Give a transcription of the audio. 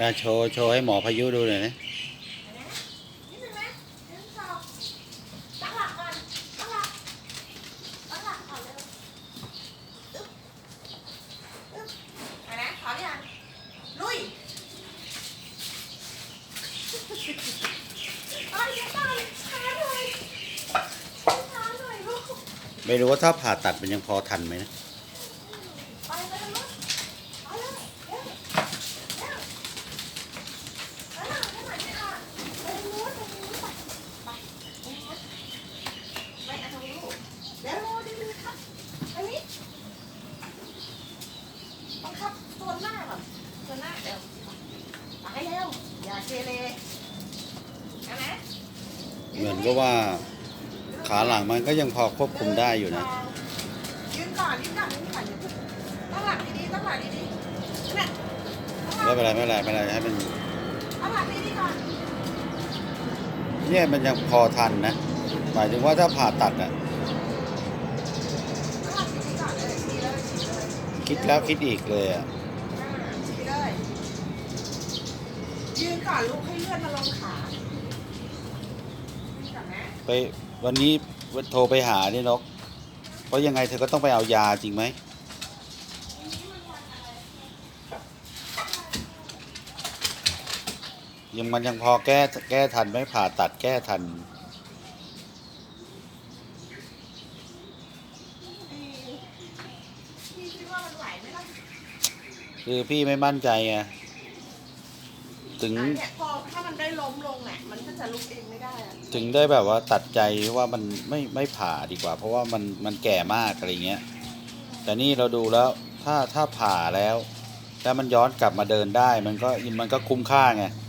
อะโชว์ โชว์ให้หมอพายุดูหน่อยนะนิดนึงนะหนึ่งสองตั้งหลักก่อนตั้งหลักตั้งหลักก่อนเร็วอึ๊บอึ๊บไปนะพร้อมยังลุยเอาเดี๋ยวก่อนช้าหน่ยหน่ยไม่รู้ว่าถ้าผ่าตัดมันยังพอทันไหมนะ ไปไปทางนู้นไปเลยเร็วเร็วไปหน่อยไปหน่อยไปหน่อยไปทางนู้นไปทางนู้นไปไปไปทางนู้นไปทางนู้นลูกเร็วเร็วดีๆครับอันนี้ บังคับตัวหน้าก่อนตัวหน้าเร็วไปเร็วอย่าเกเรเอานะเหมือนก็ว่าขาหลังมันก็ยังพอควบคุมได้อยู่นะ ยืนก่อนยืนก่อนยืนก่อนอย่าเพิ่งตั้งหลักดีๆตั้งหลักดีๆเนี่ยตั้งหไม่ลักเป็นไรไม่เป็นไรไม่เป็นไรให้มันตั้งหลักดีๆก่อนเนี่ยมันยังพอทันนะ หมายถึงว่าถ้าผ่าตัดอะ คิดแล้วคิดอีกเลยอะอ่าดีเลยยืนก่อนลูกให้เลือดมาลงขายืนก่อนนะไปวันนี้โทรไปหานี่นกเพราะยังไงเธอก็ต้องไปเอายาจริงไหมยังมันยังพอแก้แก้ทันไหม่ผ่าตัดแก้ทัน พี่พี่คิดว่า มันไหวไหมล่ะคือพี่ไม่มั่นใจไงถึงอะเนี่ยพอถ้ามันได้ล้มลงเนี่ยมันก็จะลุกเองไม่ได้อะถึงได้แบบว่าตัดใจว่ามันไม่ไม่ผ่าดีกว่า เพราะว่ามันมันแก่มากอะไรเงี้ย แต่นี่เราดูแล้วถ้าถ้าผ่าแล้ว แล้วมันย้อนกลับมาเดินได้ มันก็มันก็คุ้มค่าไงใ